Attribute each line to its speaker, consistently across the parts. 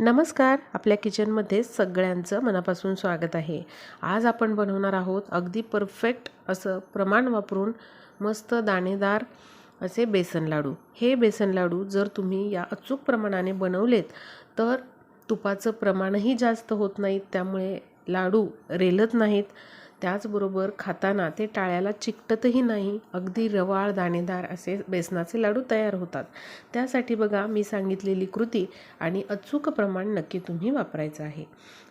Speaker 1: नमस्कार. आपल्या किचनमध्ये सगळ्यांचं मनापासून स्वागत आहे. आज आपण बनवणार आहोत अगदी परफेक्ट असं प्रमाण वापरून मस्त दाणेदार असे बेसन लाडू. हे बेसन लाडू जर तुम्ही या अचूक प्रमाणाने बनवलेत तर तुपाचं प्रमाणही जास्त होत नाहीत त्यामुळे लाडू रेलत नाहीत. त्याचबरोबर खाताना ते टाळ्याला चिकटतही नाही. अगदी रवाळ दाणेदार असे बेसनाचे लाडू तयार होतात. त्यासाठी बघा मी सांगितलेली कृती आणि अचूक प्रमाण नक्की तुम्ही वापरायचं आहे.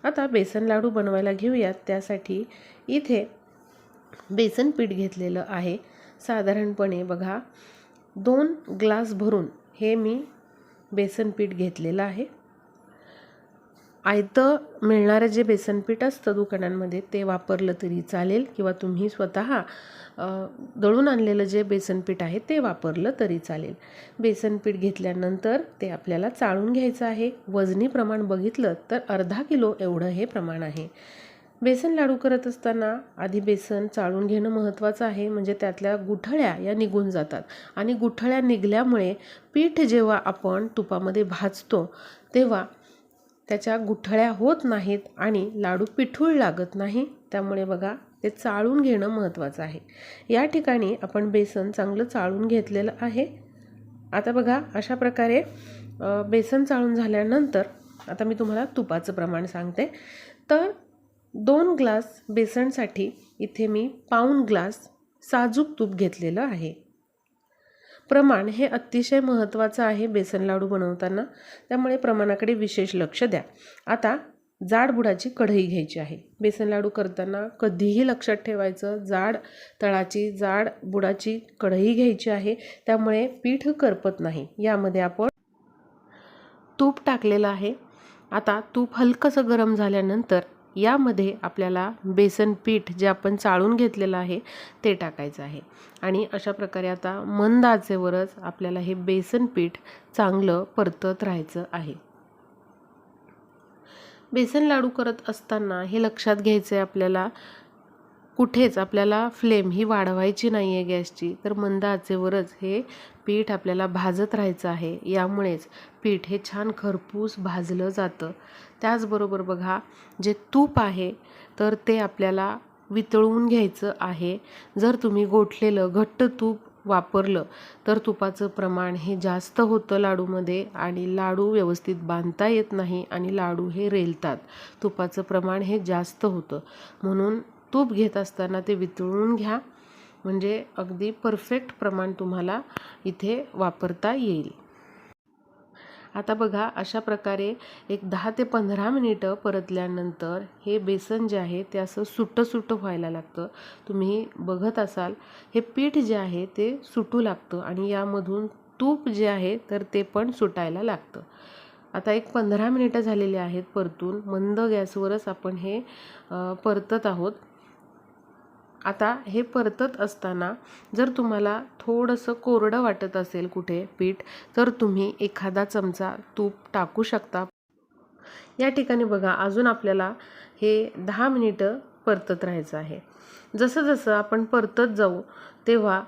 Speaker 1: आता बेसन लाडू बनवायला घेऊयात. त्यासाठी इथे बेसन पीठ घेतलेलं आहे. साधारणपणे बघा दोन ग्लास भरून हे मी बेसन पीठ घेतलेलं आहे. आयतं मिळणारं जे बेसनपीठ असतं दुकानांमध्ये ते वापरलं तरी चालेल किंवा तुम्ही स्वतः दळून आणलेलं जे बेसनपीठ आहे ते वापरलं तरी चालेल. बेसनपीठ घेतल्यानंतर ते आपल्याला चाळून घ्यायचं आहे. वजनी प्रमाण बघितलं तर अर्धा किलो एवढं हे प्रमाण आहे. बेसन लाडू करत असताना आधी बेसन चाळून घेणं महत्त्वाचं आहे. म्हणजे त्यातल्या गुठळ्या या निघून जातात. आणि गुठळ्या निघल्यामुळे पीठ जेव्हा आपण तुपामध्ये भाजतो तेव्हा त्याच्या गुठळ्या होत नाहीत आणि लाडू पिठूळ लागत नाही. त्यामुळे बघा ते चाळून घेणं महत्त्वाचं आहे. या ठिकाणी आपण बेसन चांगलं चाळून घेतलेलं आहे. आता बघा अशा प्रकारे बेसन चाळून झाल्यानंतर आता मी तुम्हाला तुपाचं प्रमाण सांगते. तर दोन ग्लास बेसनसाठी इथे मी पाऊण ग्लास साजूक तूप घेतलेलं आहे. प्रमाण हे अतिशय महत्त्वाचं आहे बेसन लाडू बनवताना. त्यामुळे प्रमाणाकडे विशेष लक्ष द्या. आता जाड बुडाची कढई घ्यायची आहे. बेसन लाडू करताना कधीही लक्षात ठेवायचं. जाड तळाची जाड बुडाची कढई घ्यायची आहे. त्यामुळे पीठ करपत नाही. यामध्ये आपण तूप टाकलेलं आहे. आता तूप हलकंसं गरम झाल्यानंतर यामध्ये आपल्याला बेसन पीठ जे आपण चाळून घेतलेलं आहे ते टाकायचं आहे. आणि अशा प्रकारे आता मंद आचेवरच आपल्याला हे बेसन पीठ चांगलं परतत राहायचं आहे. बेसन लाडू करत असताना हे लक्षात घ्यायचं आहे आपल्याला कुठेच आपल्याला फ्लेम ही वाढवायची नाही आहे गॅसची तर मंद आचेवरच हे पीठ आपल्याला भाजत राहायचं आहे. यामुळेच पीठ हे छान खरपूस भाजलं जातं. त्याचबरोबर बघा जे तूप आहे तर ते आपल्याला वितळवून घ्यायचं आहे. जर तुम्ही गोठलेलं घट्ट तूप वापरलं तर तुपाचं प्रमाण हे जास्त होतं लाडूमध्ये आणि लाडू व्यवस्थित बांधता येत नाही आणि लाडू हे रेलतात. तुपाचं प्रमाण हे जास्त होतं. म्हणून तूप घेत असताना ते वितळून घ्या. म्हणजे अगदी परफेक्ट प्रमाण तुम्हाला इथे वापरता येईल. आता बघा अशा प्रकारे एक दहा ते पंधरा मिनिटं परतल्यानंतर हे बेसन जे आहे ते असं सुटं सुटं व्हायला लागतं. तुम्ही बघत असाल हे पीठ जे आहे ते सुटू लागतं आणि यामधून तूप जे आहे तर ते पण सुटायला लागतं. आता एक पंधरा मिनिटं झालेली आहेत परतून मंद गॅसवरच आपण हे परतत आहोत. आता हे परतत असताना जर तुम्हाला थोडंसं कोरडं वाटत असेल कुठे पीठ तर तुम्ही एखादा चमचा तूप टाकू शकता. या ठिकाणी बघा अजून आपल्याला हे दहा मिनिटं परतत राहायचं आहे. जसं जसं आपण परतत जाऊ तेव्हा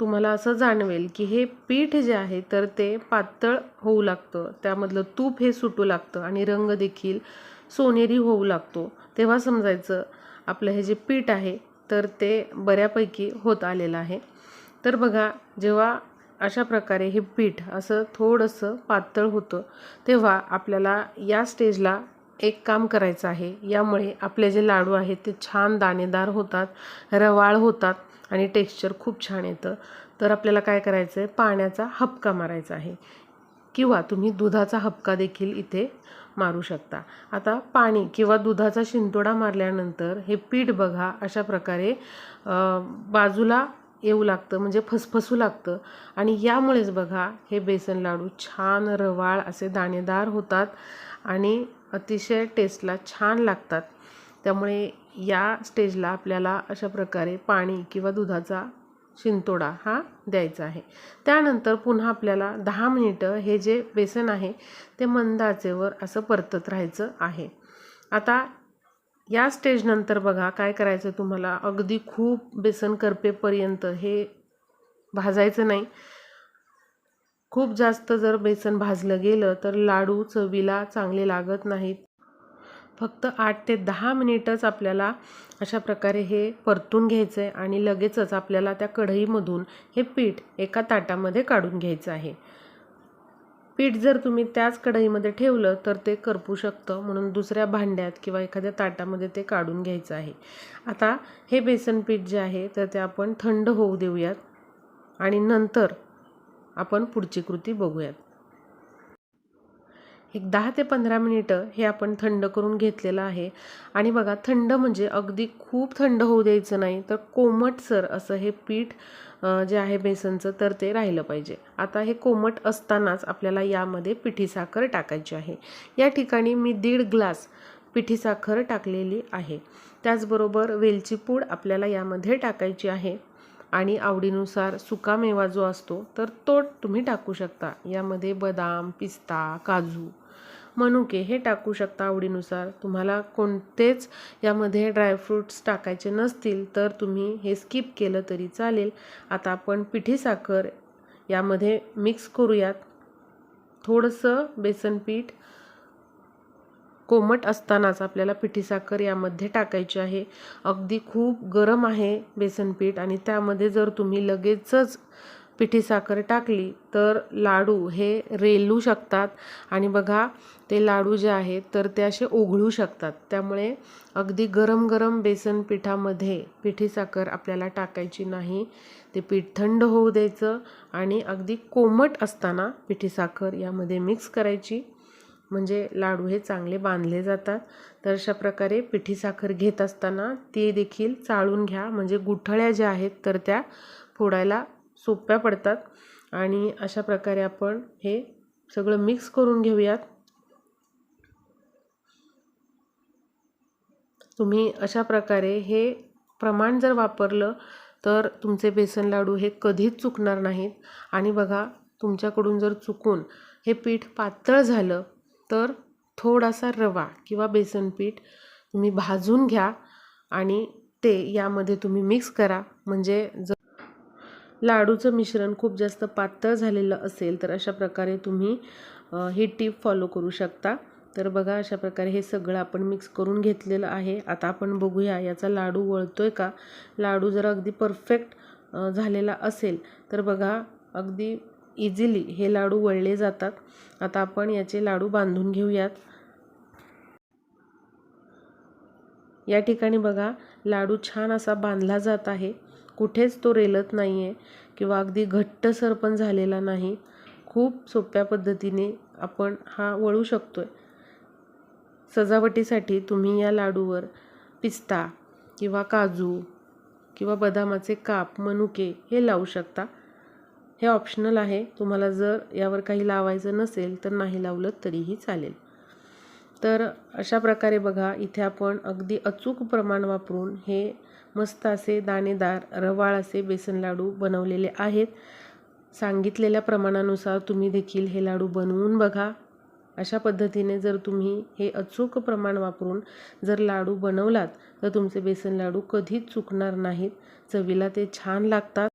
Speaker 1: तुम्हाला असं जाणवेल की हे पीठ जे आहे तर ते पातळ होऊ लागतं. त्यामधलं तूप हे सुटू लागतं आणि रंग देखील सोनेरी होऊ लागतो. तेव्हा समजायचं आपलं हे जे पीठ आहे तर ते बऱ्यापैकी होत आलेलं आहे. तर बघा जेव्हा अशा प्रकारे हे पीठ असं थोडंसं पातळ होतं तेव्हा आपल्याला या स्टेजला एक काम करायचं आहे. यामुळे आपले जे लाडू आहेत ते छान दाणेदार होतात रवाळ होतात आणि टेक्स्चर खूप छान येतं. तर आपल्याला काय करायचं आहे पाण्याचा हपका मारायचा आहे. किंवा तुम्ही दुधाचा हपका देखील इथे मारू शकता. आता पाणी किंवा दुधाचा शिंतोडा मारल्यानंतर हे पीठ बघा अशा प्रकारे बाजूला येऊ लागतं म्हणजे फसफसू लागतं. आणि यामुळेच बघा हे बेसन लाडू छान रवाळ असे दाणेदार होतात आणि अतिशय टेस्टला छान लागतात. त्यामुळे या स्टेजला आपल्याला अशा प्रकारे पाणी किंवा दुधाचा शिंतोडा हा द्यायचा आहे. त्यानंतर पुन्हा आपल्याला दहा मिनिटं हे जे बेसन आहे ते मंद आचेवर असं परतत राहायचं आहे. आता या स्टेजनंतर बघा काय करायचं तुम्हाला. अगदी खूप बेसन करपेपर्यंत हे भाजायचं नाही. खूप जास्त जर बेसन भाजलं गेलं तर लाडू चवीला चांगले लागत नाहीत. फक्त आठ ते दहा मिनिटच आपल्याला अशा प्रकारे हे परतून घ्यायचं आहे आणि लगेचच आपल्याला त्या कढईमधून हे पीठ एका ताटामध्ये काढून घ्यायचं आहे. पीठ जर तुम्ही त्याच कढईमध्ये ठेवलं तर ते करपू शकतं. म्हणून दुसऱ्या भांड्यात किंवा एखाद्या ताटामध्ये ते काढून घ्यायचं आहे. आता हे बेसन पीठ जे आहे तर ते आपण थंड होऊ देऊयात आणि नंतर आपण पुढची कृती बघूयात. एक दहा ते पंधरा मिनिटं हे आपण थंड करून घेतलेलं आहे. आणि बघा थंड म्हणजे अगदी खूप थंड होऊ द्यायचं नाही तर कोमटसर असं हे पीठ जे आहे बेसनचं तर ते राहिलं पाहिजे. आता हे कोमट असतानाच आपल्याला यामध्ये पिठी साखर टाकायची आहे. या ठिकाणी मी दीड ग्लास पिठी साखर टाकलेली आहे. त्याचबरोबर वेलची पूड आपल्याला यामध्ये टाकायची आहे. आणि आवडीनुसार सुकामेवा जो असतो तर तो तुम्ही टाकू शकता. यामध्ये बदाम पिस्ता काजू मनुके हे टाकू शकता आवडीनुसार. तुम्हाला कोणतेच यामध्ये ड्रायफ्रूट्स टाकायचे नसतील तर तुम्ही हे स्किप केलं तरी चालेल. आता आपण पिठी साखर यामध्ये मिक्स करूयात. थोडंसं बेसन पीठ कोमट असतानाच आपल्याला पिठी साखर यामध्ये टाकायची आहे. अगदी खूप गरम आहे बेसन पीठ आणि त्यामध्ये जर तुम्ही लगेचच पिठी साखर टाकली तर लाडू हे रेलू शकतात. आणि बघा ते लाडू जे आहेत तर ते असे ओघळू शकतात. त्यामुळे अगदी गरम गरम बेसन पिठामध्ये पिठी साखर आपल्याला टाकायची नाही. ते पीठ थंड होऊ द्यायचं आणि अगदी कोमट असताना पिठी साखर यामध्ये मिक्स करायची. म्हणजे लाडू हे चांगले बांधले जातात. तर अशा प्रकारे पिठी साखर घेत असताना ते देखील चाळून घ्या. म्हणजे गुठळ्या ज्या आहेत तर त्या फोडायला सोप्या पडतात. आणि अशा प्रकारे आपण हे सगळं मिक्स करून घेऊयात. तुम्ही अशा प्रकारे हे प्रमाण जर वापरलं तर तुमचे बेसन लाडू हे कधीच चुकणार नाहीत. आणि बघा तुमच्याकडून जर चुकून हे पीठ पातळ झालं तर थोडासा रवा किंवा बेसन पीठ तुम्ही भाजून घ्या आणि ते यामध्ये तुम्ही मिक्स करा. म्हणजे जर लाडूचं मिश्रण खूप जास्त पातळ झालेलं असेल तर अशा प्रकारे तुम्ही ही टीप फॉलो करू शकता. तर बघा अशा प्रकारे हे सगळं आपण मिक्स करून घेतलेलं आहे. आता आपण बघूया याचा लाडू वळतो आहे का? लाडू जर अगदी परफेक्ट झालेला असेल तर बघा अगदी इझिली हे लाडू वळले जातात. आता आपण याचे लाडू बांधून घेऊयात. या ठिकाणी बघा लाडू छान असा बांधला जात आहे. कुठेच तो रेलत नाही आहे किंवा अगदी घट्टसर पण झालेला नाही. खूप सोप्या पद्धतीने आपण हा वळू शकतो आहे सजावटीसाठी तुम्ही या लाडूवर पिस्ता किंवा काजू किंवा बदामाचे काप मनुके हे लावू शकता. हे ऑप्शनल आहे. तुम्हाला जर यावर काही लावायचं नसेल तर नाही लावलं तरीही चालेल. तर अशा प्रकारे बघा इथे आपण अगदी अचूक प्रमाण वापरून हे मस्त असे दाणेदार रवाळ असे बेसन लाडू बनवलेले आहेत. सांगितलेल्या प्रमाणानुसार तुम्ही देखील हे लाडू बनवून बघा. अशा पद्धतीने जर तुम्ही हे अचूक प्रमाण वापरून जर लाडू बनवलात तर तुमचे बेसन लाडू कधीच चुकणार नाहीत. चवीला ते छान लागतात.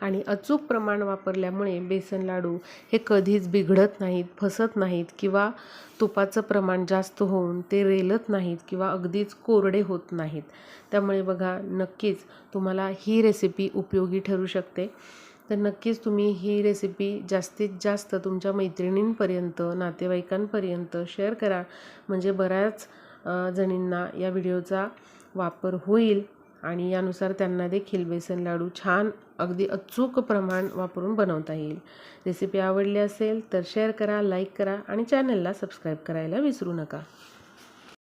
Speaker 1: आणि अचूक प्रमाण वापरल्यामुळे बेसन लाडू हे कधीच बिघडत नाहीत फसत नाहीत किंवा तुपाचं प्रमाण जास्त होऊन ते रेलत नाहीत किंवा अगदीच कोरडे होत नाहीत. त्यामुळे बघा नक्कीच तुम्हाला ही रेसिपी उपयोगी ठरू शकते. तर नक्कीच तुम्ही ही रेसिपी जास्तीत जास्त तुमच्या मैत्रिणींपर्यंत नातेवाईकांपर्यंत शेअर करा. म्हणजे बऱ्याच जणींना या व्हिडिओचा वापर होईल. आणि यानुसार त्यांना देखील बेसन लाडू छान अगदी अचूक प्रमाण वापरून बनवता येईल. रेसिपी आवडली असेल तर शेअर करा लाईक करा आणि चॅनलला सबस्क्राईब करायला विसरू नका.